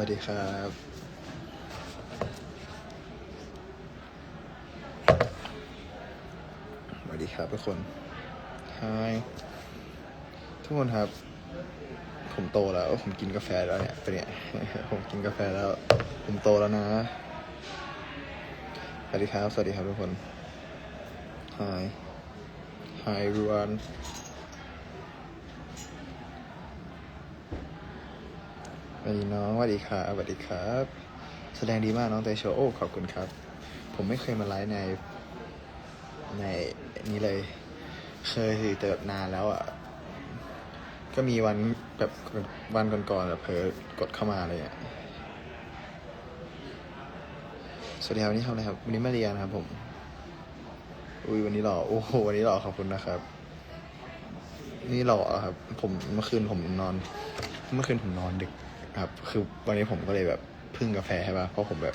วัสดีครับ สวัสดีครับทุกคน Hi ทุกคนครับ ผมโตแล้ว ผมกินกาแฟแล้วเนี่ยเป็นเนี่ยผมกินกาแฟแล้ว ผมโตแล้วนะ สวัสดีครับ สวัสดีครับทุกคน Hi Hi everyone สวัสดีน้องสวัสดีครับสวัสดีครับ แสดงดีมากน้องเตโชโอ้ขอบคุณครับ ผมไม่เคยมาไลฟ์ใน ในนี้เลย เคยสิแต่แบบนานแล้วอะ ก็มีวันแบบวันก่อนๆแบบเผลอกดเข้ามาเลยอะสวัสดีครับวันนี้ทำอะไรครับวันนี้มาเรียนครับ ผม อุ้ยวันนี้หล่อโอ้โหวันนี้หล่อขอบคุณนะครับ นี่หล่อครับ ผมเมื่อคืนผมนอน เมื่อคืนผมนอนดึก ครับ คือวันนี้ผมก็เลยแบบพึ่งกาแฟใช่ป่ะเพราะผมแบบ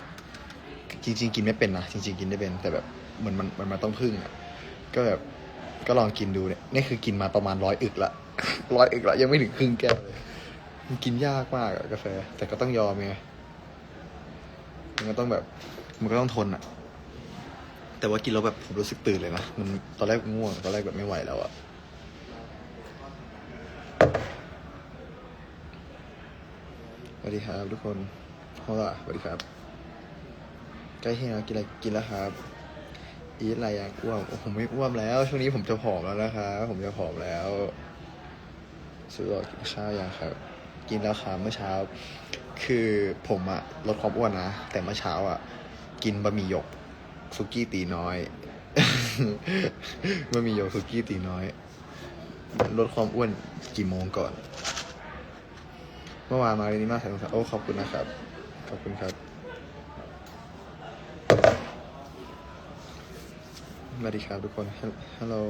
จริง ๆ กินไม่เป็นนะจริง ๆ กินได้เป็น แต่แบบเหมือนมันมันมันต้องพึ่งอะก็แบบก็ลองกินดูเนี่ยนี่คือกินมาประมาณร้อยอึกละร้อยอึกละยังไม่ถึงครึ่งแก้วเลยมันกินยากมากอะกาแฟ แต่ก็ต้องยอมไงมันก็ต้องแบบ มันก็ต้องทนอะแต่ว่ากินแล้วแบบผมรู้สึกตื่นเลยนะมันตอนแรกง่วงตอนแรกแบบไม่ไหวแล้วอะ วัสดีครับทุกคนโฮล่ะสวัสดีครับใกล้เที่ยงแล้วกินอะไรกินแล้วครับ อีทอะไรอย่างอ้วมโอ้ผมไม่อ้วมแล้ว ช่วงนี้ผมจะผอมแล้วนะครับ ผมจะผอมแล้วซื้อหรอกินข้าวยังครับ กินแล้วครับเมื่อเช้า คือผมอะลดความอ้วนนะ แต่เมื่อเช้าอะกินบะหมี่หยกสุกี้ตีน้อยบะหมี่หยกสุกี้ตีน้อย ลดความอ้วนกี่โมงก่อน เมื่อวานมาเรนนี้มาใส่รองเท้าโอ้ขอบคุณนะครับ ขอบคุณครับสวัสดีครับทุกคน Hello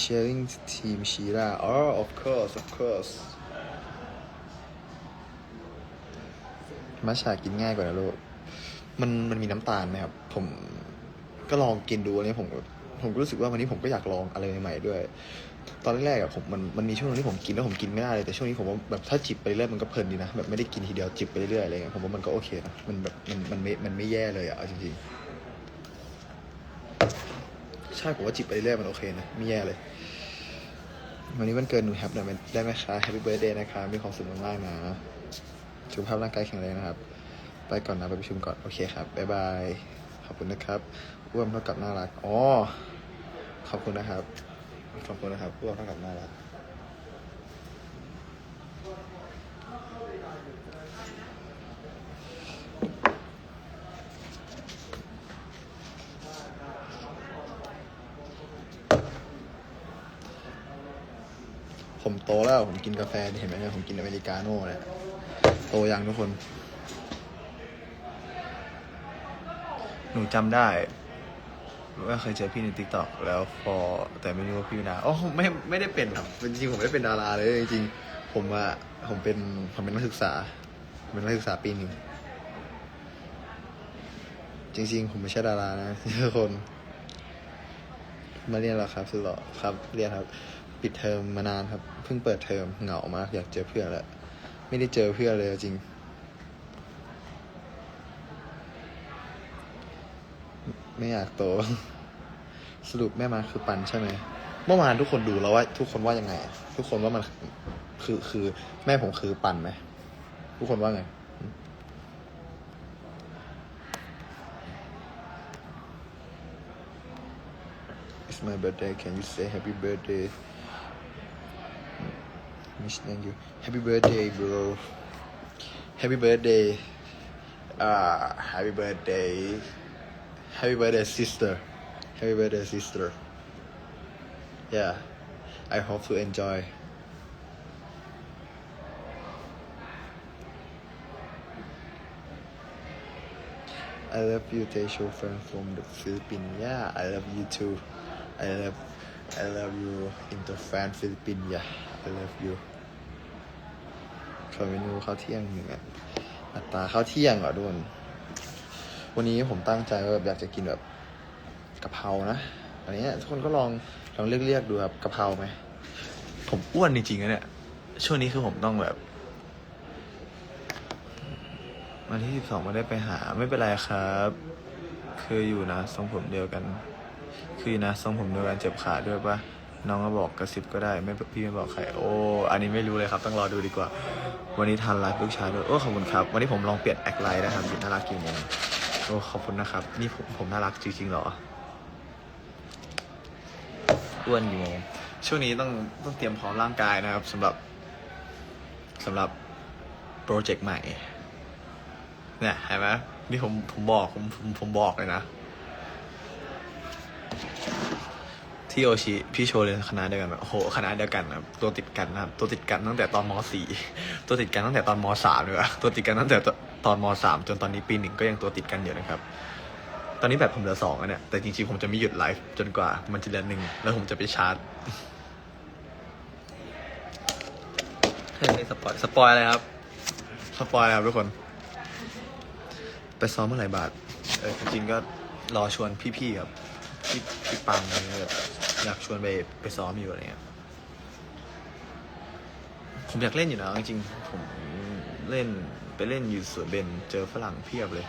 Sharing Team Shira Oh of course of course มัชชากินง่ายกว่านะลูก มันมันมีน้ำตาลไหมครับ ผมก็ลองกินดูวันนี้ผมผมก็รู้สึกว่าวันนี้ผมก็อยากลองอะไรใหม่ๆด้วย ตอนแรกๆอะผมมันมันมีช่วงนึงที่ผมกินแล้วผมกินไม่ได้เลยแต่ช่วงนี้ผมว่าแบบถ้าจิบไปเรื่อยมันก็เพลินดีนะแบบไม่ได้กินทีเดียวจิบไปเรื่อยอะไรเงี้ยผมว่ามันก็โอเคนะมันแบบมันมันไม่มันไม่แย่เลยอะเอาจริงๆใช่ผมว่าจิบไปเรื่อยมันโอเคนะไม่แย่เลย วันนี้วันเกิดหนูแฮปหน่อยได้ไหมคะแฮปปี้เบิร์ดเดย์นะคะมีความสุขมากๆนะสุขภาพร่างกายแข็งแรงนะครับ ไปก่อนนะไปประชุมก่อนโอเคครับบ๊ายบายขอบคุณนะครับอ้วมเท่ากับน่ารักอ๋อขอบคุณนะครับ ขอบคุณนะครับพวกท่านกับน่ารักผมโตแล้ว ผมกินกาแฟเห็นไหมเนี่ยผมกินอเมริกาโน่เนี่ยโตยังทุกคน หนูจำได้ ว่าเคยเจอพี่ในทิกตอกแล้วพอแต่ไม่รู้ว่าพี่เป็นดาราอ๋อไม่ไม่ได้เป็นครับจริงๆผมไม่ได้เป็นดาราเลยจริงๆผมอะผมเป็นผมเป็นนักศึกษาผมเป็นนักศึกษาปีหนึ่งจริง ๆ ผมไม่ใช่ดารานะทุกคนมาเรียนแล้วครับสุดหล่อครับ เรียนครับ ปิดเทอมมานานครับ เพิ่งเปิดเทอมเหงามากอยากเจอเพื่อนแล้วไม่ได้เจอเพื่อนเลยจริง ไม่อยากโต สรุปแม่มาคือปันใช่ไหม เมื่อวานทุกคนดูแล้วว่า ทุกคนว่ายังไง ทุกคนว่ามันคือคือ แม่ผมคือปันไหม ทุกคนว่าไง It's my birthday can you say happy birthday Miss thank you happy birthday bro happy birthday uh happy birthday Happy birthday, sister. Happy birthday, sister. Yeah, I hope to enjoy. I love you, Teisho fan from the Philippines. Yeah, I love you too. I love, I love you, Inter fan Philippines. Yeah, I love you. ขอเมนูข้าวเที่ยงหนึ่งอ่ะอัตราข้าวเที่ยงเหรอทุกคน วันนี้ผมตั้งใจว่าแบบอยากจะกินแบบกะเพรานะอันนี้ทุกคนก็ลองลองเรียกๆดูครับกะเพราไหมผมอ้วนจริงๆนะเนี่ย ช่วงนี้คือผมต้องแบบวันที่สิบสองไม่ได้ไปหาไม่เป็นไรครับ คืออยู่นะทรงผมเดียวกัน คือนะทรงผมเดียวกันเจ็บขาด้วยปะน้องก็บอกกระซิบก็ได้ ไม่พี่ไม่บอกใครโอ้อันนี้ไม่รู้เลยครับต้องรอดูดีกว่า วันนี้ทันไลฟ์ลูกชายด้วยโอ้ขอบคุณครับ วันนี้ผมลองเปลี่ยนแอคไลน์นะครับน่ารักกี่โมงโอ้ขอบคุณนะครับ นี่ผมผมน่ารักจริงๆเหรออ้วนกี่โมงช่วงนี้ต้องต้องเตรียมพร้อมร่างกายนะครับสำหรับสำหรับโปรเจกต์ใหม่ เนี่ยเห็นไหมนี่ผมผมบอกผมผมผมบอกเลยนะ ที่โอชิพี่โชว์เรียนคณะเดียวกันแบบโอ้โหคณะเดียวกันนะครับตัวติดกันนะครับตัวติดกันตั้งแต่ตอนมสี่ตัวติดกันตั้งแต่ตอนมสามเลยว่ะตัวติดกันตั้งแต่ตอนมสามจนตอนนี้ปีหนึ่งก็ยังตัวติดกันอยู่นะครับ ตอนนี้แบบผมเหลือสองอะเนี่ยแต่จริงๆผมจะไม่หยุดไลฟ์จนกว่ามันจะเหลือหนึ่งแล้วผมจะไปชาร์จเฮ้ยสปอยสปอยอะไรครับสปอยอะไรครับทุกคน ไปซ้อมเมื่อไหร่บาทเออจริงๆก็รอชวนพี่ๆครับพี่พี่ปังอะไรเงี้ยแบบ อยากชวนไปไปซ้อมอยู่อะไรเงี้ยผมอยากเล่นอยู่นะจริงๆผมเล่นไปเล่นอยู่สวนเบนเจอฝรั่งเพียบเลย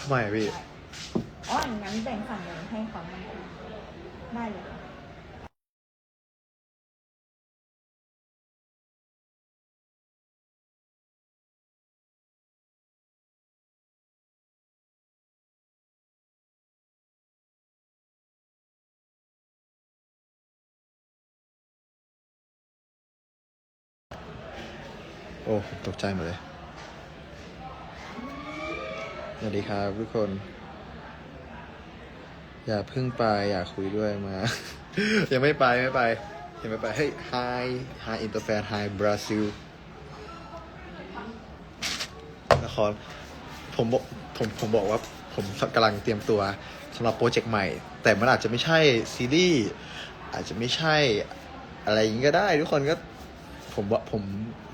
ทำไมอะพี่ อ๋ออย่างนั้นแบ่งฝั่งเงินให้เขาไหมได้เลย อ้ตกใจหมดเลย สวัสดีครับทุกคน อย่าเพิ่งไปอยากคุยด้วยมา ยังไม่ไปไม่ไปยังไม่ไปเฮ้ย hi hi interfan hi Brazil ละครผมบอกผมผมบอกว่าผมกำลังเตรียมตัวสำหรับโปรเจกต์ใหม่ แต่มันอาจจะไม่ใช่ซีรีส์อาจจะไม่ใช่อะไรอย่างนี้ก็ได้ ทุกคนก็ผมว่าผม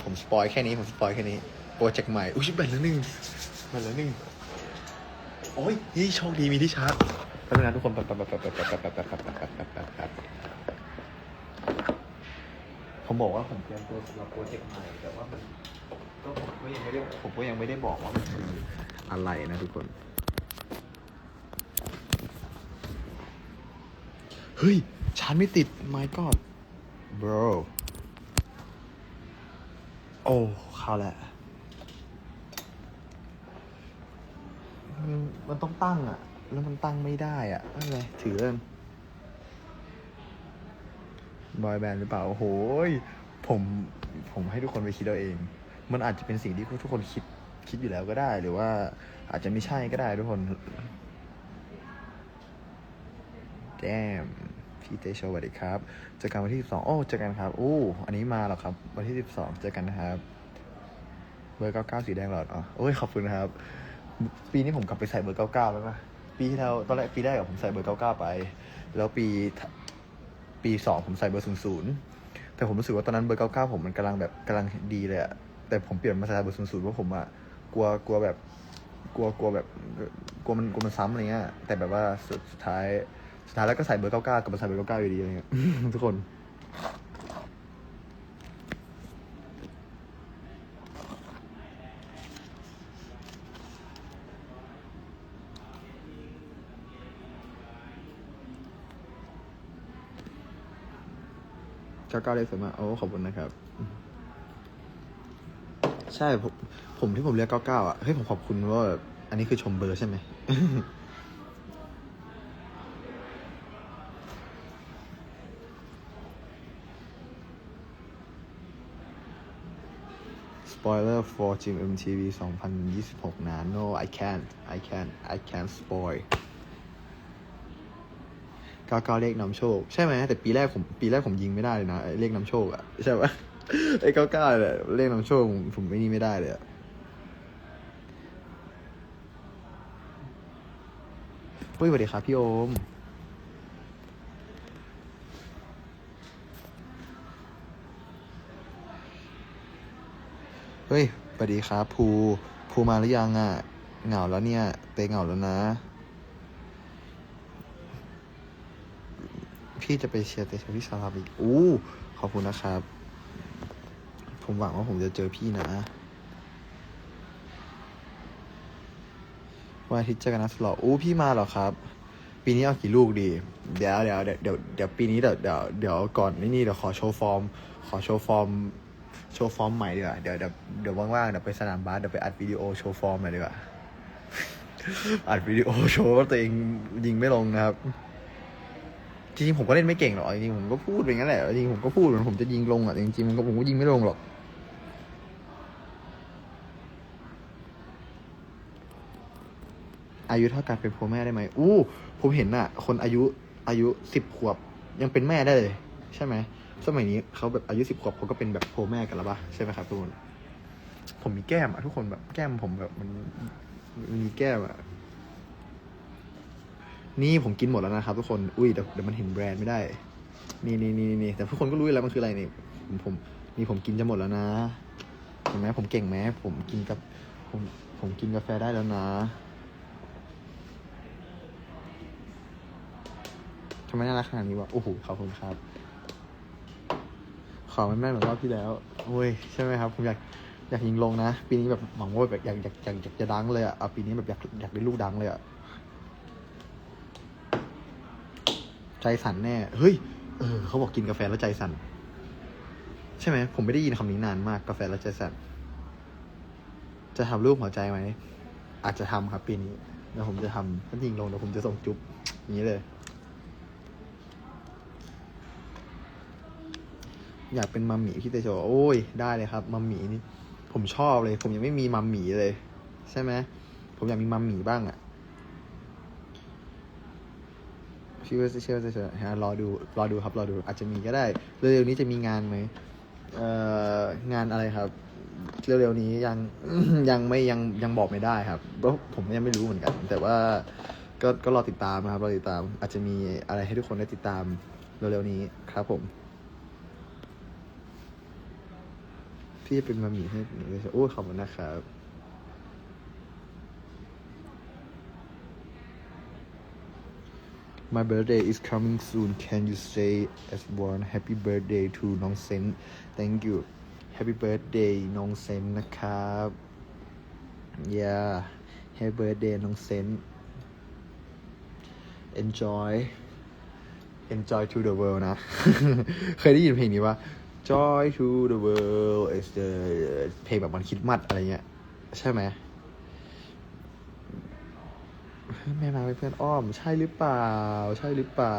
ผมสปอยแค่นี้ ผมสปอยแค่นี้ โปรเจกต์ใหม่ อุ้ยชิบแบนแล้วหนึ่งแบนแล้วหนึ่งโอ้ยนี่โชคดีมีที่ชาร์จแป๊บนึงนะทุกคนแป๊บแป๊บแป๊บแป๊บแป๊บแป๊บแป๊บแป๊บแป๊บแป๊บแป๊บแป๊บแป๊บผมบอกว่าผมเตรียมตัวสำหรับโปรเจกต์ใหม่ แต่ว่ามันก็ผมก็ยังไม่ได้ผมก็ยังไม่ได้บอกว่ามันคืออะไรนะทุกคน เฮ้ยชาร์จไม่ติด my god bro โอ้ เข้าแล้วมันมันต้องตั้งอะ แล้วมันตั้งไม่ได้อะไม่เป็นไรถือเล่นบอยแบนด์หรือเปล่า โอ้โหยผมผมให้ทุกคนไปคิดเอาเอง มันอาจจะเป็นสิ่งที่ทุกคนคิดคิดอยู่แล้วก็ได้ หรือว่าอาจจะไม่ใช่ก็ได้ทุกคนแจม พี่เตโชสวัสดีครับเจอกันวันที่ 12 โอ้เจอกันครับอู้อันนี้มาแล้วครับ วันที่ 12 เจอกันนะครับ เบอร์ 99 สีแดงหลอดอ๋อโอ้ยขอบคุณครับ ปีนี้ผมกลับไปใส่เบอร์ 99 แล้วป่ะปีที่แล้วตอนแรกปีแรกผมใส่เบอร์ 99 ไป แล้วปีปี 2 ผมใส่เบอร์ 00 แต่ผมรู้สึกว่าตอนนั้นเบอร์ 99 ผมมันกำลังแบบกำลังดีเลยอะแต่ผมเปลี่ยนมาใส่เบอร์ 00 เพราะผมอะกลัวกลัวแบบกลัวกลัวแบบกลัวมันกลัวมันซ้ำอะไรเงี้ยแต่แบบว่าสุดสุดท้าย สุดท้ายแล้วก็ใส่เบอร์99กลับมาใส่เบอร์99อยู่ดีอะไรเงี้ย ทุกคน99เลขสวยมากโอ้ขอบคุณนะครับ ใช่ผมผมที่ผมเรียก99อะเฮ้ยผมขอบคุณว่า อันนี้คือชมเบอร์ใช่ไหม Spoiler for Gym MTV 2026 นะ No I can't I can't I can't spoil 99เลขนำโชค ใช่ไหมแต่ปีแรกผมปีแรกผมยิงไม่ได้เลยนะเลขนำโชคอะใช่ปะไอ้99เนี่ยเลขนำโชคผมผมไม่นี่ไม่ได้เลยอะเฮ้ยสวัสดีครับพี่โอม เฮ้ยสวัสดีครับภูภูมาหรือยังอะ เหงาแล้วเนี่ยเตเหงาแล้วนะ พี่จะไปเชียร์เตชะที่สระบุรีอู้ขอบคุณนะครับ ผมหวังว่าผมจะเจอพี่นะวันอาทิตย์เจอกันนะสลออู้พี่มาเหรอครับ ปีนี้เอากี่ลูกดี เดี๋ยวเดี๋ยวเดี๋ยวเดี๋ยวปีนี้เดี๋ยวเดี๋ยวเดี๋ยวก่อนนี่นี่เดี๋ยวขอโชว์ฟอร์ม ขอโชว์ฟอร์ม โชว์ฟอร์มใหม่ดีกว่าเดี๋ยวเดี๋ยวเดี๋ยวว่างๆเดี๋ยวไปสนามบาสเดี๋ยวไปอัดวิดีโอโชว์ฟอร์มหน่อยดีกว่าอัดวิดีโอโชว์ว่าตัวเองยิงไม่ลงนะครับจริงๆผมก็เล่นไม่เก่งหรอกจริงๆผมก็พูดไปงั้นแหละจริงๆผมก็พูดเหมือนผมจะยิงลงอะจริงๆมันก็ผมก็ยิงไม่ลงหรอกอายุเท่ากันเป็นพ่อแม่ได้ไหมอู้ผมเห็นอะคนอายุอายุสิบขวบยังเป็นแม่ได้เลย ใช่ไหม สมัยนี้เขาแบบอายุสิบขวบเขาก็เป็นแบบโพ่แม่กันแล้วปะใช่ไหมครับทุกคนผมมีแก้มอะทุกคนแบบแก้มผมแบบมันมันมีแก้มอะนี่ผมกินหมดแล้วนะครับทุกคน อุ้ยเดี๋ยวเดี๋ยวมันเห็นแบรนด์ไม่ได้ นี่นี่นี่นี่แต่ทุกคนก็รู้อยู่แล้วมันคืออะไรนี่ผมผมนี่ผมกินจะหมดแล้วนะ เห็นไหมผมเก่งไหมผมกินกับผมผมกินกาแฟได้แล้วนะทำไมน่ารักขนาดนี้วะ โอ้โหขอบคุณครับ ขอแม่นๆเหมือนรอบที่แล้วโอ้ยใช่ไหมครับ ผมอยากอยากยิงลงนะ ปีนี้แบบหวังว่าแบบอยากอยากอยากอยากจะดังเลยอะเอาปีนี้แบบอยากอยากได้ลูกดังเลยอะใจสั่นแน่ เฮ้ย เออเขาบอกกินกาแฟแล้วใจสั่น ใช่ไหม ผมไม่ได้ยินคำนี้นานมากกาแฟแล้วใจสั่น จะทำรูปหัวใจไหม อาจจะทำครับปีนี้เดี๋ยวผมจะทำถ้ายิงลงเดี๋ยวผมจะส่งจุ๊บอย่างนี้เลย อยากเป็นมัมหมีพี่เตโชโอ้ยได้เลยครับมัมหมีนี่ผมชอบเลย ผมยังไม่มีมัมหมีเลย ใช่ไหมผมอยากมีมัมหมีบ้างอะพี่ว่าจะเชื่อจะเชื่อฮะรอดูรอดูครับรอดู อาจจะมีก็ได้เร็วๆนี้จะมีงานไหมเอ่องานอะไรครับเร็วๆนี้ยังยังไม่ยังยังบอกไม่ได้ครับเพราะผมยังไม่รู้เหมือนกัน แต่ว่าก็ก็รอติดตามนะครับรอติดตาม อาจจะมีอะไรให้ทุกคนได้ติดตามเร็วๆนี้ครับผม พี่จะเป็นมามีให้หนูเลยโอ้ขอบคุณนะครับ My birthday is coming soon. Can you say as one happy birthday to น้องเซน Thank you. Happy birthday น้องเซนนะครับ Yeah. Happy birthday น้องเซน Enjoy Enjoy to the world นะ เคยได้ยินเพลงนี้ปะ Joy to the world is the เพลงแบบวันคริดมัดอะไรเงี้ย ใช่ไหมแม่มาเป็นเพื่อนอ้อม ใช่หรือเปล่า ใช่หรือเปล่า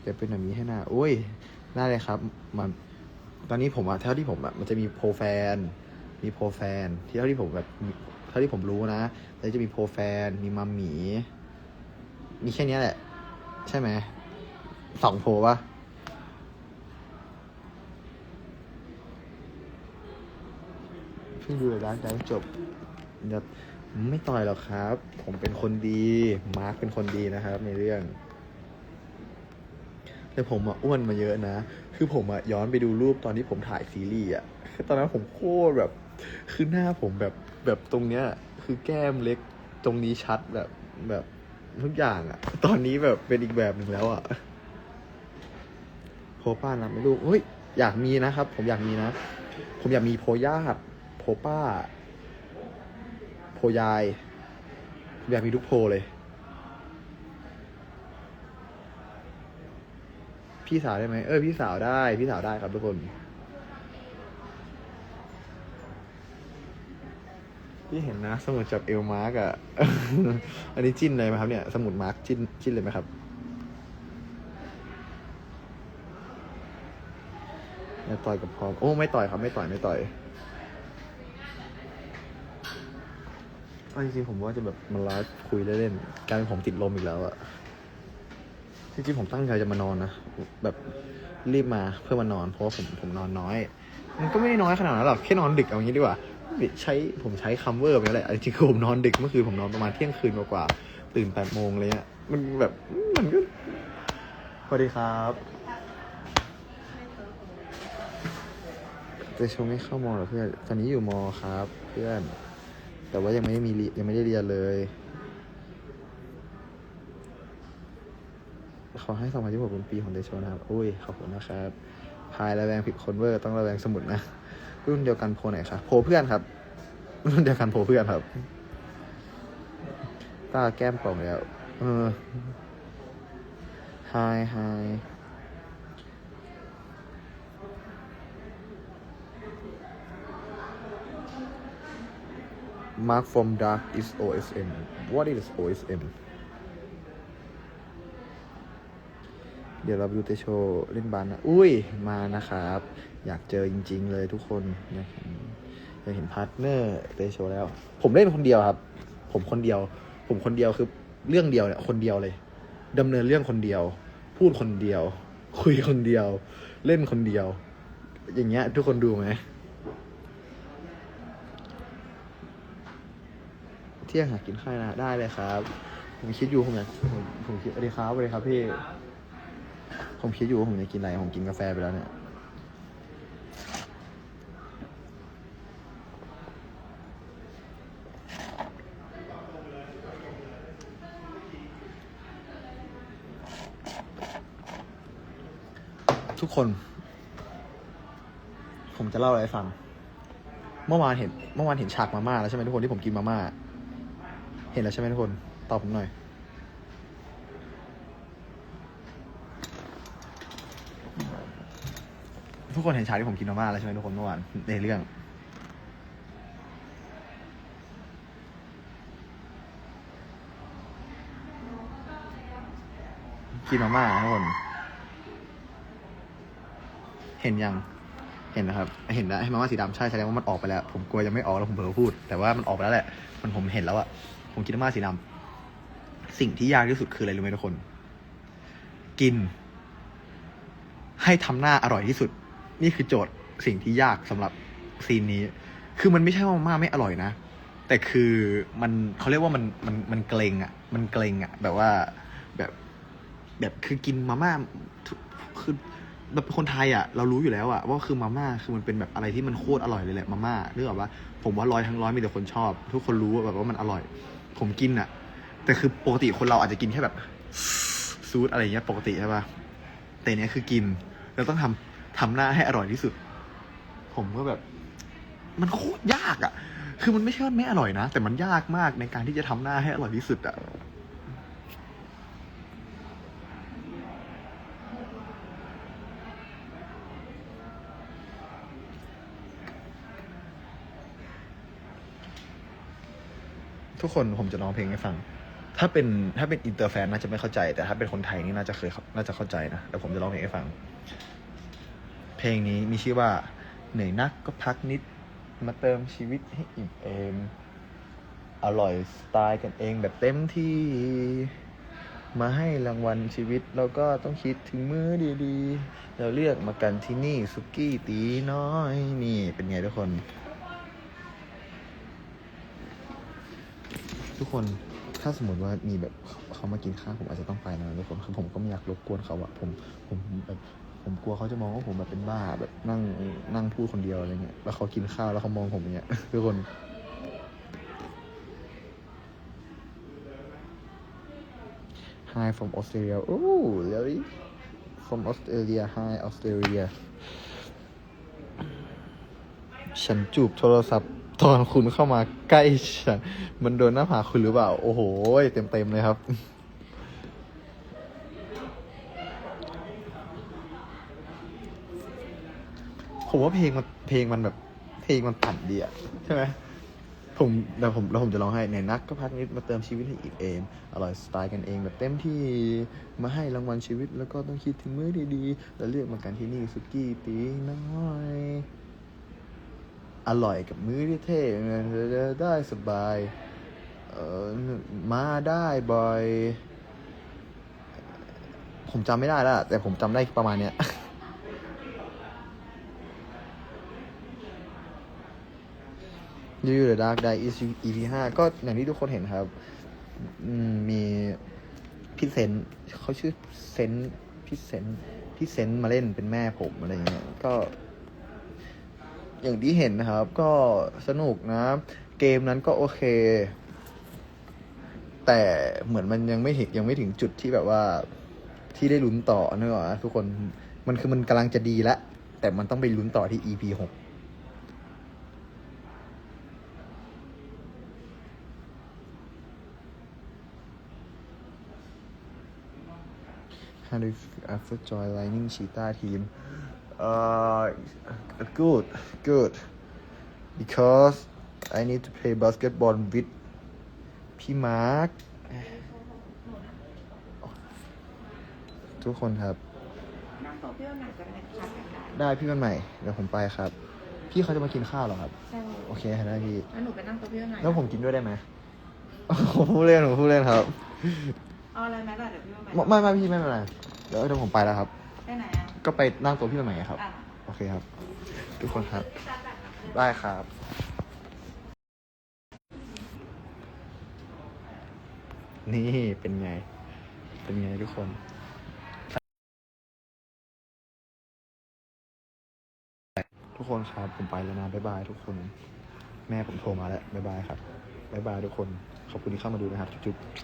เดี๋ยวเป็นแบบนี้ให้หน้าโอ้ยได้เลยครับ มัน ตอนนี้ผมอะเท่าที่ผมอะมันจะมีโปรแฟน มีโปรแฟน ที่เท่าที่ผมแบบเท่าที่ผมรู้นะแล้วจะมีโปรแฟน มีมัมหมี มีแค่นี้แหละ ใช่ไหม สองโปรปะเพิ่งดูเลยร้านจจบเดี๋ยวไม่ต่อยหรอกครับ ผมเป็นคนดี มาร์คเป็นคนดีนะครับ ในเรื่อง แต่ผมอะอ้วนมาเยอะนะ คือผมอะย้อนไปดูรูปตอนที่ผมถ่ายซีรีส์อะตอนนั้นผมโคตรแบบ คือหน้าผมแบบแบบตรงเนี้ย คือแก้มเล็กตรงนี้ชัดแบบแบบทุกอย่างอะตอนนี้แบบเป็นอีกแบบหนึ่งแล้วอะ ป้านะไม่รู้เฮ้ยอยากมีนะครับ ผมอยากมีนะ ผมอยากมีโพญาโพป้า โพยายผมอยากมีทุกโพเลย พี่สาวได้ไหมเออพี่สาวได้ พี่สาวได้ครับทุกคนพี่เห็นนะ สมุดจับเอลมาร์กอะอันนี้จิ้นเลยไหมครับเนี่ย สมุดมาร์กจิ้นจิ้นเลยไหมครับ ไม่ต่อยกับพร้อม โอ้ ไม่ต่อยครับ ไม่ต่อย ไม่ต่อยเอาจริงๆผมว่าจะแบบมาไลฟ์คุยเล่นๆกลายเป็นผมติดลมอีกแล้วอะจริงๆผมตั้งใจจะมานอนนะ แบบรีบมาเพื่อมานอน เพราะว่าผมผมนอนน้อย มันก็ไม่ได้น้อยขนาดนั้นหรอก แค่นอนดึกเอางี้ดีกว่า ใช้ผมใช้คัมเวอร์ไปแล้วแหละจริงๆคือผมนอนดึกเมื่อคืนผมนอนประมาณเที่ยงคืนกว่าๆตื่นแปดโมงเลยอะมันแบบมันก็สวัสดีครับ จะชมไม่เข้ามอเหรอเพื่อน ตอนนี้อยู่มอครับ เพื่อน แต่ว่ายังไม่ได้มียังไม่ได้เรียนเลยขอให้สองพันยี่สิบหกเป็นปีของเดโชนะครับ อุ้ย ขอบคุณนะครับ พายระแวงผิดคนเวอร์ ต้องระแวงสมุดนะ รุ่นเดียวกันโพไหนครับ โพเพื่อนครับ รุ่นเดียวกันโพเพื่อนครับ ตาแก้มป่องแล้ว เออ hi hi Mark from dark is OSM What is OSM เดี๋ยวเราไปดูเตโชเล่นบาสนะ อุ้ย มานะครับ อยากเจอจริง ๆ เลยทุกคนอยากเห็นอยากเห็นพาร์ทเนอร์เตโชแล้ว ผมเล่นคนเดียวครับ ผมคนเดียว ผมคนเดียวคือเรื่องเดียวเนี่ยคนเดียวเลยดำเนินเรื่องคนเดียว พูดคนเดียว คุยคนเดียว เล่นคนเดียว อย่างเงี้ยทุกคนดูไหม ที่ยงหากินข้าวนะได้เลยครับ ผมคิดอยู่ผมอยากผมผมคิดสวัสดีครับสวัสดีครับพี่ ผมคิดอยู่ว่าผมจะกินอะไรผมกินกาแฟไปแล้วเนี่ยทุกคน ผมจะเล่าอะไรให้ฟัง เมื่อวานเห็น เมื่อวานเห็นฉากมาม่าแล้วใช่ไหมทุกคนที่ผมกินมาม่า เห็นแล้วใช่ไหมทุกคน ตอบผมหน่อย ทุกคนเห็นฉากที่ผมกินมาม่าแล้วใช่ไหมทุกคนเมื่อวานในเรื่อง กินมาม่าทุกคน เห็นยังเห็นนะครับ เห็นแล้วให้มาม่าสีดำใช่แสดงว่ามันออกไปแล้ว ผมกลัวยังไม่ออกแล้วผมเผลอพูด แต่ว่ามันออกไปแล้วแหละ มันผมเห็นแล้วอะ ผมกินมาม่าสีดำสิ่งที่ยากที่สุดคืออะไรรู้ไหมทุกคน กิน ให้ทำหน้าอร่อยที่สุด นี่คือโจทย์สิ่งที่ยากสำหรับซีนนี้ คือมันไม่ใช่ว่ามาม่าไม่อร่อยนะ แต่คือมันเขาเรียกว่ามันมันมันเกรงอะมันเกรงอะแบบว่าแบบแบบคือกินมาม่าคือแบบคนไทยอะเรารู้อยู่แล้วอะว่าคือมาม่าคือมันเป็นแบบอะไรที่มันโคตรอร่อยเลยแหละมาม่านึกออกว่าผมว่าร้อยทั้งร้อยมีแต่คนชอบ ทุกคนรู้แบบว่ามันอร่อย ผมกินอะแต่คือปกติคนเราอาจจะกินแค่แบบซูดอะไรเงี้ยปกติใช่ป่ะแต่เนี้ยคือกิน แล้วต้องทำทำหน้าให้อร่อยที่สุด ผมก็แบบ มันโคตรยากอะคือมันไม่ใช่ว่าไม่อร่อยนะ แต่มันยากมากในการที่จะทำหน้าให้อร่อยที่สุดอะ ทุกคนผมจะร้องเพลงให้ฟัง ถ้าเป็นถ้าเป็นอินเตอร์แฟนน่าจะไม่เข้าใจ แต่ถ้าเป็นคนไทยนี่น่าจะเคยน่าจะเข้าใจนะแต่ผมจะร้องเพลงให้ฟัง เพลงนี้มีชื่อว่า เหนื่อยนักก็พักนิด มาเติมชีวิตให้อิ่มเอมอร่อยสไตล์กันเองแบบเต็มที่มาให้รางวัลชีวิตเราก็ต้องคิดถึงมื้อดีๆ เราเลือกมากันที่นี่สุกี้ตีน้อย นี่เป็นไงทุกคน ทุกคนถ้าสมมติว่ามีแบบเขามากินข้าวผมอาจจะต้องไปนะทุกคนคือผมก็ไม่อยากรบกวนเขาอะผมผมแบบผมกลัวเขาจะมองว่าผมแบบเป็นบ้าแบบนั่งนั่งพูดคนเดียวอะไรเงี้ยแล้วเขากินข้าวแล้วเขามองผมอย่างเงี้ยทุกคน Hi from Australia oh really from Australia Hi Australia ฉันจูบโทรศัพท์ ตอนคุณเข้ามาใกล้ฉันมันโดนหน้าผากคุณหรือเปล่า โอ้โหเต็มเต็มเลยครับ ผมว่าเพลงมันเพลงมันแบบ เพลงมันปั่นดีอะใช่ไหมผมแล้วผมแล้วผมจะร้องให้เนี่ยนักก็พักนิดมาเติมชีวิตให้อีกเอมอร่อยสไตล์กันเองแบบเต็มที่มาให้รางวัลชีวิตแล้วก็ต้องคิดถึงมื้อดีๆ แล้วเลือกมากันที่นี่สุกี้ตีน้อย อร่อยกับมื้อที่เท่ได้สบายเออมาได้บ่อย ผมจำไม่ได้แล้วแต่ผมจำได้ประมาณเนี้ยรีวิว The Dark Knight EP ห้าก็อย่างที่ทุกคนเห็นครับมมีพี่เซนเขาชื่อเซนพี่เซนพี่เซนมาเล่นเป็นแม่ผมอะไรเงี้ยก็ อย่างที่เห็นนะครับ ก็สนุกนะ เกมนั้นก็โอเค แต่เหมือนมันยังไม่ถึงยังไม่ถึงจุดที่แบบว่าที่ได้ลุ้นต่อนึกออกไหมทุกคนมันคือมันกำลังจะดีแล้วแต่มันต้องไปลุ้นต่อที่ EP หก How do you feel after join Lightning Cheetah team? Uh, good, good. Because I need to play basketball with พี่มาร์คทุกคนครับ นั่งโต๊ะพี่ว่าหนักจะเป็นคัดกันได้ได้พี่วันใหม่เดี๋ยวผมไปครับ พี่เขาจะมากินข้าวเหรอครับ ใช่โอเคได้พี่ แล้วหนูไปนั่งโต๊ะพี่ว่าหน่อยแล้วผมกินด้วยได้ไหมผมพูดเล่นผมพูดเล่นครับ เอาอะไรไหมล่ะเดี๋ยวพี่ว่าไหมไม่ไม่พี่ไม่เป็นไรเดี๋ยวเดี๋ยวผมไปแล้วครับ ไปไหนอะ ก็ไปนั่งโต๊ะพี่วันใหม่ครับอะโอเคครับ ทุกคนครับ ได้ครับ นี่เป็นไง เป็นไงทุกคนทุกคนครับผมไปแล้วนะบ๊ายบายทุกคน แม่ผมโทรมาแล้วบ๊ายบายครับบ๊ายบายทุกคน ขอบคุณที่เข้ามาดูนะครับ จุ๊บๆ